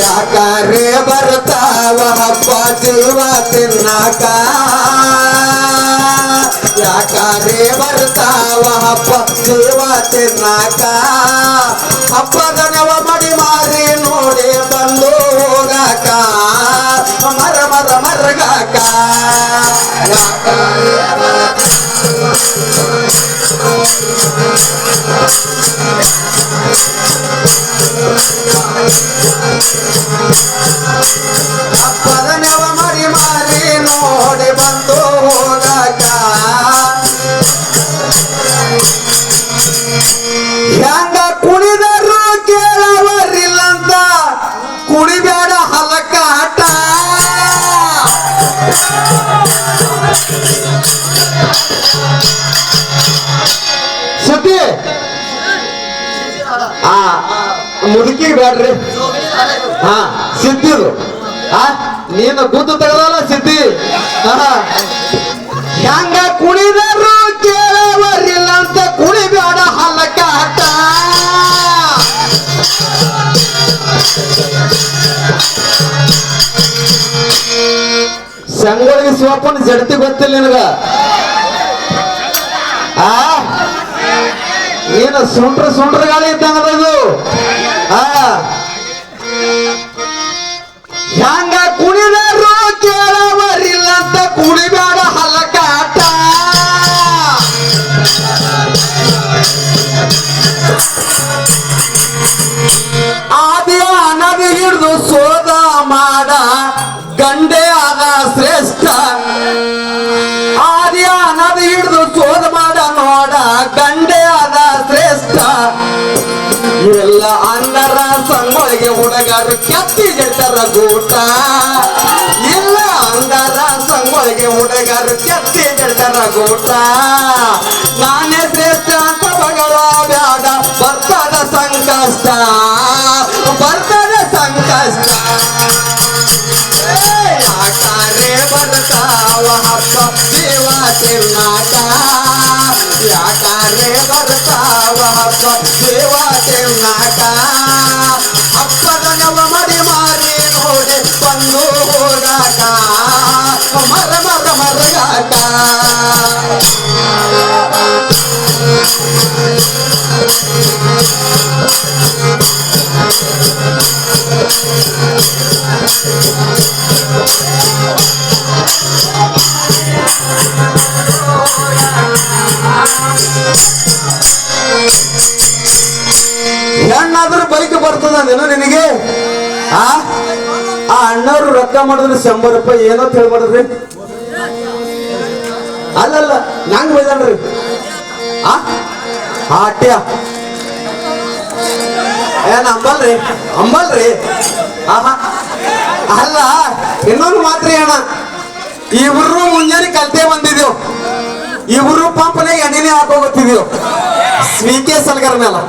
ಯಾಕಾರೆ ಬರ್ತಾವ ಹಬ್ಬ ಜೀವ ತಿನ್ನಾಕ? ಯಾಕಾರೆ ಬರ್ತಾವ ಹಬ್ಬ ಜೀವ ತಿನ್ನಾಕ? ಹಬ್ಬದ ನವ ಆ, ಮುದುಕಿ ಬೇಡ್ರಿ ಹಾ ಸಿದ್ಧಿದು ಆ, ನೀನು ಗುದ್ದು ತೆಗೆದಲ್ಲ ಸಿದ್ಧಿ ಹೆಂಗ ಕುಣಿದರು ಕೇಳವರಿಲ್ಲ ಅಂತ ಕುಣಿಬೇಡ ಹಲ್ಲಕ್ಕ ಹಟ್ಟ ಸಂಗೊಳ್ಳಿ ಸ್ವಪ್ನ ಜಡತಿ ಗೊತ್ತಿಲ್ಲ ನಿನಗ. ನೀನು ಸುಂಡ್ರ ಸುಂಡ್ರ ಗಾಳಿ ಇದ್ದಂಗದ ಇದು ಆ. ಹ್ಯಾಂಗ ಕುಣಿದಾರು ಕೇಳವರಿಲ್ಲ ಅಂತ ಕುಣಿಬೇಡ ಹಲಕಾಟ. ಆದಿ ನದಿ ಹಿಡಿದು ಸೋದ ಮಾಡ, ಗಂಡೆ ಆದ ಶ್ರೇಷ್ಠ ಸಂಗೊಳಿಗೆ ಹುಡುಗರು ಕೆತ್ತಿ ಜಟ್ಟರ ಗೂಟ. ಇಲ್ಲ ಅಂಗಾರ ಸಂಗೊಳಗೆ ಹುಡುಗರು ಕೆತ್ತಿ ಜಟ್ಟರ ಗೂಟ. ನಾನೇ ಶ್ರೇಷ್ಠ ಅಂತ ಬಗಳ ಬ್ಯಾಡ ಬರ್ತದ ಸಂಕಷ್ಟ. ಬರ್ತದ ಸಂಕಷ್ಟ. ಯಾಕಾರೆ ಬರ್ತಾವ ಹಬ್ಬ ಜೀವ ತಿರ್ನಾಟ ಯಾಕಾರೆ ಬರ್ತಾವ ಹಬ್ಬ, ದೇವ ಹೆಣ್ಣಾದ್ರೂ ಬೈಕ್ ಬರ್ತದ ಅಂದೇನೋ ನಿನಗೆ? ಆ? ಆ ಅಣ್ಣವ್ರು ರೊಕ್ಕ ಮಾಡಿದ್ರೆ ಶಂಬರ್ ರೂಪಾಯಿ ಏನೋ ತಿಳ್ಬಾರ್ದ್ರಿ. ಅಲ್ಲಲ್ಲ, ನಂಗ್ ಬೈದನ್ರಿ ಆ? ಆಟ್ಯ ಏನ ಅಂಬಲ್ರಿ? ಅಂಬಲ್ರಿ? ಆಹಾ. ಅಲ್ಲ ಇನ್ನೊಂದು ಮಾತ್ರ ಅಣ್ಣ ಇಬ್ರು ಮುಂಜಾನೆ ಕಲ್ತೇ ಬಂದಿದ್ದೆವು ಇಬ್ರು ಪಂಪನೆ ಎಣ್ಣೆನೆ ಹಾಕೋಗುತ್ತಿದ್ದೇವು ಸ್ವೀಕೆ ಸಲ್ಗರ್ ಮೇಲೆ?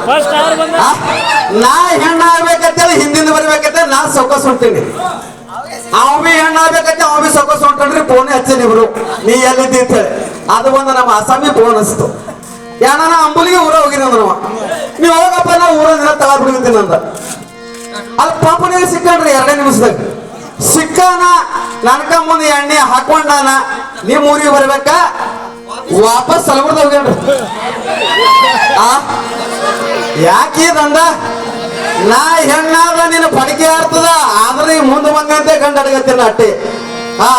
ನಾ ಹೆಣ್ಣ ಆಗ್ಬೇಕಂತೇಳಿ ಹಿಂದಿಂದ ಬರ್ಬೇಕಂತ ನಾ ಸೊಕಸ್ ಹೊಂಟೀನಿ. ಅವ್ ಬಿ ಹೆಣ್ಣ ಆಗ್ಬೇಕಂತ ಅವ್ ಬಿ ಸೊಕಸ್ ಹೊಂಟ್ರಿ ಫೋನ್ ಹಚ್ಚೇನಿ ಇಬ್ರು ನೀ ಎಲ್ಲಿದ್ದಿ ಅಂತ ಹೇಳಿ. ಅದು ಒಂದು ನಮ್ಮ ಅಸಾಮಿ ಫೋನ್ ಅನಿಸ್ತು ಯಾಣ ನಾ ಅಂಬುಲಿಗೆ ಊರ ಹೋಗಿನ ನಮ್ಮ ನೀವು ಹೋಗಪ್ಪ ನಾ ಊರ ದಿನ ತಗೊಂಡ್ಬಿಡ್ತೀನಿ ಅಂದ. ಅಲ್ಲಿ ಪಾಪನಿಗೆ ಸಿಕ್ಕಂಡ್ರಿ ಎರಡೇ ನಿಮಿಷದಾಗ. ಸಿಕ್ಕಾನ ನನ್ಕ ಮುಂದೆ ಎಣ್ಣೆ ಹಾಕೊಂಡಾನ, ನಿಮ್ ಊರಿಗೆ ಬರ್ಬೇಕ? ವಾಪಸ್ ಸಲಗುಡ್ದ ಆ? ಯಾಕೆ ದಂಡ? ನಾ ಹೆಣ್ಣಾದ ನಿನ್ನ ಪಡಿಕೆ ಆಡ್ತದ ಆದ್ರೆ ಮುಂದೆ ಬಂದಂತೆ ಗಂಡ ಅಡಗತ್ತಿನ ಅಟ್ಟೆ. ಹಾ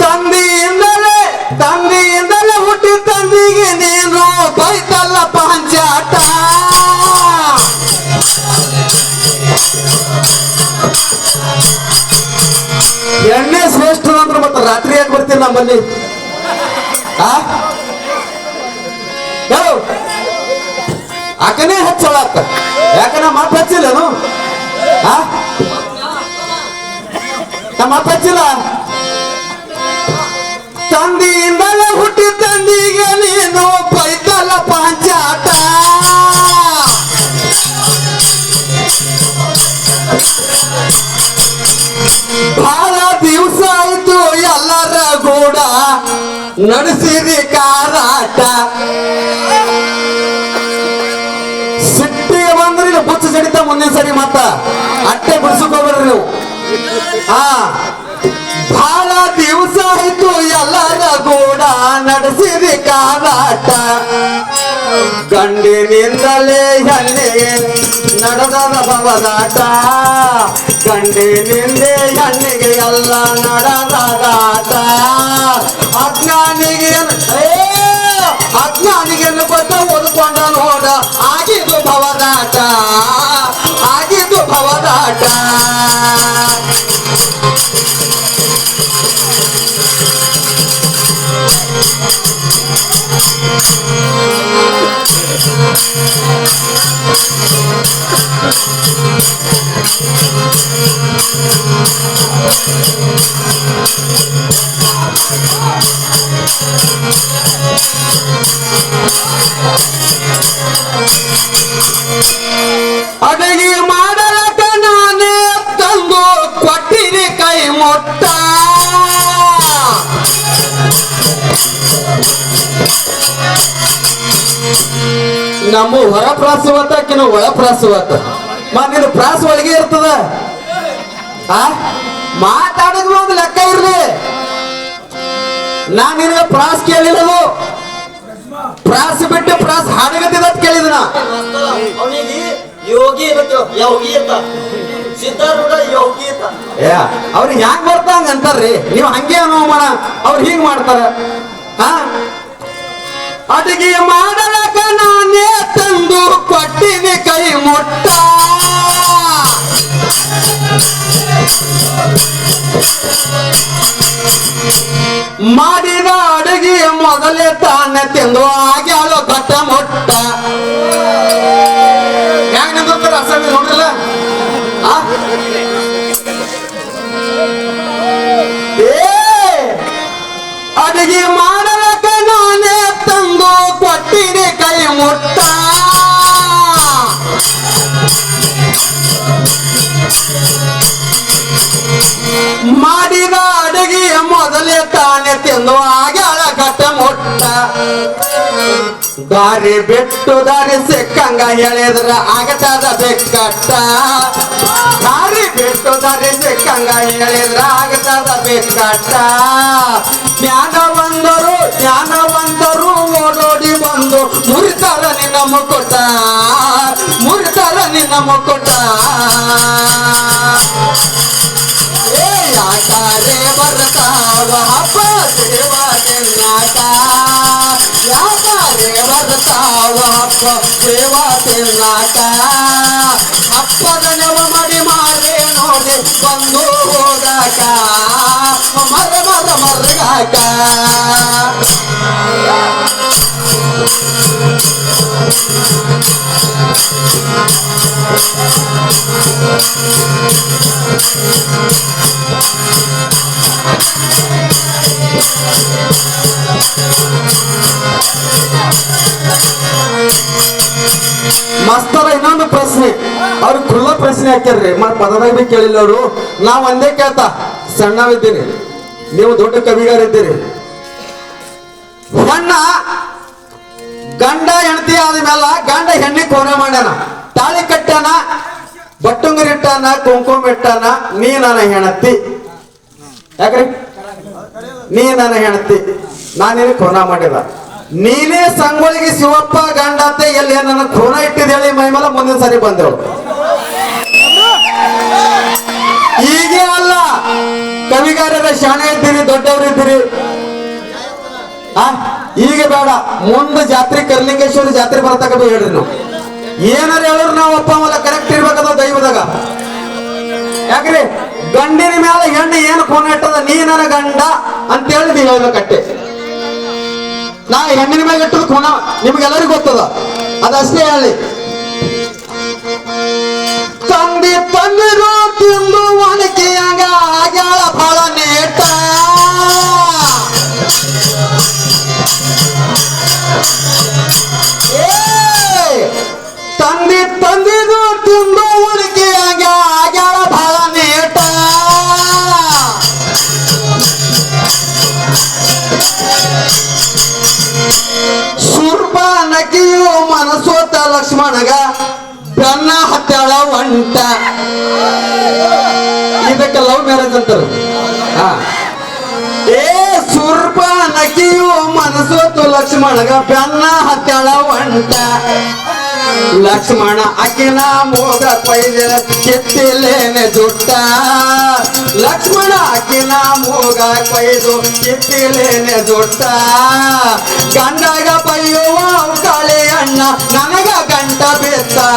ತಂದೆಯಿಂದಲೇ ತಂದೆಯಿಂದಲೇ ಹುಟ್ಟಿ ತಂದಿಗೆ ನೀನು ಬೈತಲ್ಲ ಪಾಂಚಾಟ ರಾತ್ರಿ ಯಾಕೆ ಬರ್ತೀನಿ ನಮ್ಮಲ್ಲಿ? ಆಕನೇ ಹಚ್ಚಳ ಹಚ್ಚೋಳಾಕ ಯಾಕನ ಮಾತು ಆ? ನಮ್ಮ ಮಾತು ಹಚ್ಚಿಲ್ಲ? ತಂದಿಯಿಂದಲೇ ಹುಟ್ಟಿ ತಂದಿಗೆ ನೀನು ನಡೆಸಿರಿ ಕಾರಾಟ. ಸಿಟ್ಟಿಗೆ ಬಂದ್ರಿ ಬುಚ್ಚ ಸಡಿತ ಮುಂದಿನ ಸರಿ ಮತ್ತ. ಅಟ್ಟೆ ಬಿಡ್ಸ್ಕೋಬೇಡ್ರಿ ನೀವು. ಹಾ. ಬಹಳ ದಿವಸ ಆಯ್ತು ಎಲ್ಲರ ಕೂಡ ನಡೆಸಿರಿ ಕಾಲಾಟ ಗಂಡಿನಿಂದಲೇ ಹೆಣ್ಣಿಗೆ ನಡೆದದ ಭವದಾಟ. ಗಂಡಿನಿಂದೇ ಹೆಣ್ಣಿಗೆ ಎಲ್ಲ ನಡೆದಾಟ ಅಜ್ಞಾನಿಗೆ ಅಜ್ಞಾನಿಗೆ ಕೊಟ್ಟ ಓದ್ಕೊಂಡ ನೋಡ. ಆಗಿದ್ದು ಭವದಾಟ. ಆಗಿದ್ದು ಭವದಾಟ. Oh! ನಮ್ಮ ಹೊರ ಪ್ರಾಸವತ್ತ ಕಿನ ಒಳ ಪ್ರಾಸವತ್ತ ಮಾತಿನ ಪ್ರಾಸ ಒಳಗೆ ಇರ್ತದ. ಆ? ಒಂದು ಲೆಕ್ಕ ಇರ್ಲಿ. ನಾ ನಿನಗೆ ಪ್ರಾಸ್ ಕೇಳಿರೋದು ಪ್ರಾಸ್ ಬಿಟ್ಟು ಪ್ರಾಸ್ ಹಾಡಗತ್ತಿದ ಕೇಳಿದ ನಾ. ಅವನಿಗೆ ಯೋಗಿ ಯೋಗಿ ಅಂತ. ಸಿದ್ಧಾರೂಢ ಯೋಗಿ ಅಂತ. ಏ ಅವ್ರಿಗೆ ಹ್ಯಾಂಗ್ ಬರ್ತಾಂಗ ಅಂತಾರ್ರಿ. ನೀವು ಹಂಗೆ ಅನುಮಾನ. ಮಾಡ ಅವ್ರು ಹಿಂಗ್ ಮಾಡ್ತಾರ. ಹಾ ಅಡಿಗೆ ಮಾಡಲಕ ನಾನೇ ತಂದು ಕೊಟ್ಟಿನಿ ಕೈ ಮೊಟ್ಟ. ಮಾಡಿದ ಅಡುಗೆ ಮೊದಲೇ ತಾನೆ ತಿಂದು ಮಾಡಿದ ಅಡುಗೆಯ ಮೊದಲೇ ತಾನೆ ತಿಂದು ಆಗ್ಯಾಳ ಕಟ್ಟ ಮುಟ್ಟ. ದಾರಿ ಬಿಟ್ಟು ದಾರಿ ಸಿಕ್ಕಂಗ ಹೇಳಿದ್ರ ಆಗತದ ಬೆಕ್ಕಟ್ಟ. ದಾರಿ ಬಿಟ್ಟು ದಾರಿ ಸಿಕ್ಕಂಗ ಹೇಳಿದ್ರ ಆಗತದ ಬೆಕ್ಕಟ್ಟ. ಜ್ಞಾನ ಬಂದರು ಓಡೋಡಿ ಬಂದು ಮುರಿತಾರ ನಿನ್ನ ಮುಕುಟ ಮುರಿತಾರ ನಿನ್ನ ಮುಕ್ಕುಟ ಬರ್ತಾವ ಹಬ್ಬ ದೇವ ತಿನ್ನಾಟ ಯಾಕಾರೆ ತಾವ ಹಬ್ಬ ದೇವ ತಿನ್ನಾಟ ಹಬ್ಬದ ನೆವ ಮಡಿ ಮಾಡಿ ನೋಡಿ ಬಂದು ಹೋಗಾಕ ಮರ ಮರ ಮರ್ಗಾಕ ಮಸ್ತರ, ಇನ್ನೊಂದು ಪ್ರಶ್ನೆ. ಅವ್ರು ಖುಲ್ಲ ಪ್ರಶ್ನೆ ಹಾಕ್ಯಾರ್ರಿ. ಮತ್ ಪದದಾಗ ಬಿ ಕೇಳಿಲ್ಲ ಅವರು. ನಾವ್ ಒಂದೇ ಕೇಳ್ತಾ. ಸಣ್ಣವಿದ್ದೀನಿ. ನೀವು ದೊಡ್ಡ ಕವಿಗಾರ ಇದ್ದೀರಿ ಹೆಣ್ಣ ಗಂಡ ಹೆಂಡತಿ ಆದ್ಮೇಲ ಗಂಡ ಹೆಣ್ಣಿ ಕೋನೆ ಮಾಡ್ಯಾನ. ತಾಳಿ ಬಟ್ಟುಂಗರ್ ಇಟ್ಟಾನ, ಕುಂಕುಮ ಇಟ್ಟಾನ ನೀ ನನ್ನ ಹೆಣತಿ. ಯಾಕ್ರಿ? ನೀ ನನ್ನ ಹೆಣತಿ. ನಾನೇನು ಖೋನ ಮಾಡಿದ ನೀನೇ ಸಂಗೊಳಿಗೆ ಶಿವಪ್ಪ, ಗಂಡತೆ, ಎಲ್ಲಿ ನನ್ನ ಖೋನ ಇಟ್ಟಿದ್ದೇಳಿ ಮೈಮೇಲೆ ಮುಂದಿನ ಸರಿ ಬಂದೆವು ಹೀಗೆ ಅಲ್ಲ. ಕವಿಗಾರರ ಶಾಣೆ ಇದ್ದೀರಿ ಆ? ಈಗ ಬೇಡ. ಮುಂದೆ ಜಾತ್ರೆ ಕರ್ಲಿಂಗೇಶ್ವರ ಜಾತ್ರೆ ಬರ್ತಕ್ಕ ಹೇಳ್ರಿ ನಾವು. ಏನಾರ ಹೇಳಿದ್ರು ನಾವು ಅಪ್ಪ ಅಮ್ಮಲ್ಲ ಕರೆಕ್ಟ್ ಇರ್ಬೇಕದ ದೈವದಾಗ. ಯಾಕ್ರಿ? ಗಂಡಿನ ಮ್ಯಾಲ ಹೆಣ್ಣು ಏನು ಕೋನ ಇಟ್ಟದ? ನೀ ಗಂಡ ಅಂತ ಹೇಳಿ ನೀವು ಹೇಳ್ಬೇಕಟ್ಟೆ ನಾ ಹೆಣ್ಣಿನ ಮೇಲೆ ಇಟ್ಟದ ಕೋನ ನಿಮ್ಗೆಲ್ಲರಿಗೂ ಗೊತ್ತದ? ಅದಷ್ಟೇ ಹೇಳಿ. ತಂದಿ ತಂದಿರೋ ತಿಂದು ಒಣಕೆಯಾಗ ಆಗ್ಯಾಳ ಫಲ ನೇಟ. ಒಂಟ ಇದಕ್ಕೆ ಲವ್ ಮ್ಯಾರೇಜ್ ಅಂತಾರೆ. ಏ, ಸುರ್ಪ ನಕಿಯು ಮನಸೋತು ಲಕ್ಷ್ಮಣಗ ಬೆನ್ನ ಹತ್ತಾಳ ಹೊಂಟ ಲಕ್ಷ್ಮಣ ಅಕಿನ ಮೋಗ ಪೈದ ಕಿತ್ತಿಲೇನೆ ಜುಟ್ಟ ಲಕ್ಷ್ಮಣ ಅಕಿನ ಮೋಗ ಪೈದು ಕಿತ್ತಿಲೇನೆ ಜುಟ್ಟ ಗಂಡಗ ಪೈಯುವ ಕಾಳಿ ಅಣ್ಣ ನನಗ ಗಂಟ ಬಿತ್ತು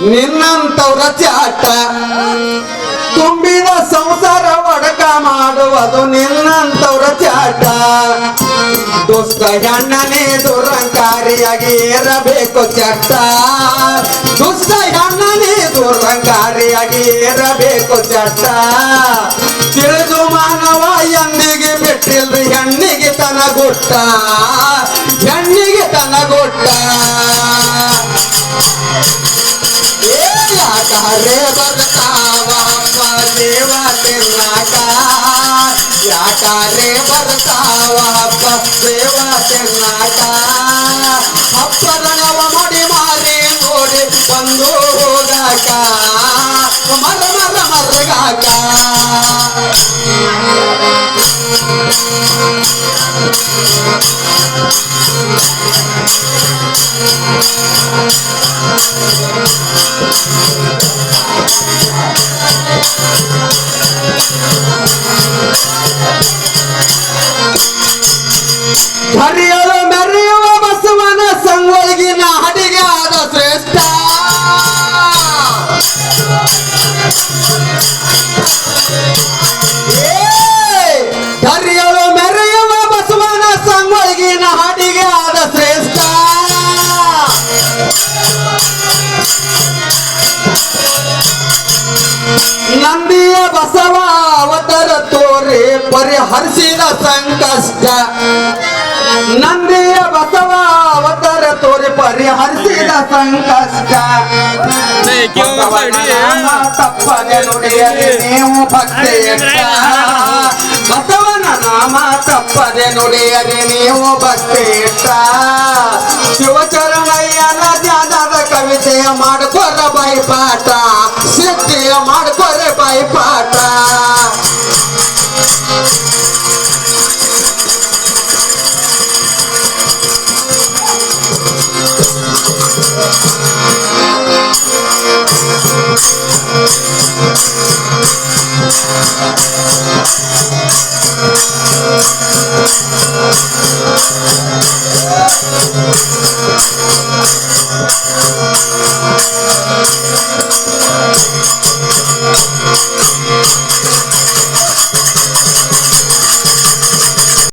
ನಿನ್ನಂತವ್ರ ಚಾಟ ತುಂಬಿದ ಸಂಸಾರ ಒಡಕ ಮಾಡುವುದು ನಿನ್ನಂತವ್ರ ಚಾಟ ದುಷ್ಟ ಹೆಣ್ಣನೇ ದುರಂಕಾರಿಯಾಗಿ ಇರಬೇಕು ಚಟ್ಟ. ದುಷ್ಟ ಹೆಣ್ಣನೇ ದುರಂಕಾರಿಯಾಗಿ ಇರಬೇಕು ಚಟ್ಟ. ತಿಳಿದು ಮಾನವ ಎಂದಿಗೆ ಬಿಟ್ಟಿಲ್ರಿ ಹೆಣ್ಣಿಗೆ ತನಗುಟ್ಟ. ಯಾಕಾರೆ ಬರ್ತಾವ ಅಪ್ಪ ದೇವ ತಿನ್ನಕ ಯಾಕಾರೆ ಬರ್ತಾವ ಅಪ್ಪ ದೇವ ತಿನ್ನಕ ಹಪ್ಪದನವ ಮುಡಿ ಮಾರಿ ನೋಡಿ ಬಂದು ಹೋಗಾಕ ಮರ ಮರ ಮರಗಾಕ ಹರಿಯಲು ಮೆರೆಯುವ ಬಸವನ ಸಂಗೊಳಗಿನ ಹಡಿಗೆ ಆದ ಶ್ರೇಷ್ಠ. ಪರಿಹರಿಸಿದ ಸಂಕಷ್ಟ. ನಂದಿಯ ಬಸವ ಅವತಾರ ತೋರಿ ಪರಿಹರಿಸಿದ ಸಂಕಷ್ಟ. ತಪ್ಪದೆ ನುಡಿಯಲಿ ನೀವು ಭಕ್ತಿ ಇಟ್ಟ ಬಸವನ ನಾಮ ತಪ್ಪದೆ ನುಡಿಯಲಿ ನೀವು ಭಕ್ತಿ ಇಟ್ಟ ಶಿವಚರಣಯ್ಯನ ಜ್ಞಾನದ ಕವಿತೆಯ ಮಾಡಿಕೊರ ಬೈಪಾಠ. ಶಕ್ತಿಯ ಮಾಡಿಕೊರೆ ಬಾಯಿಪಾಠ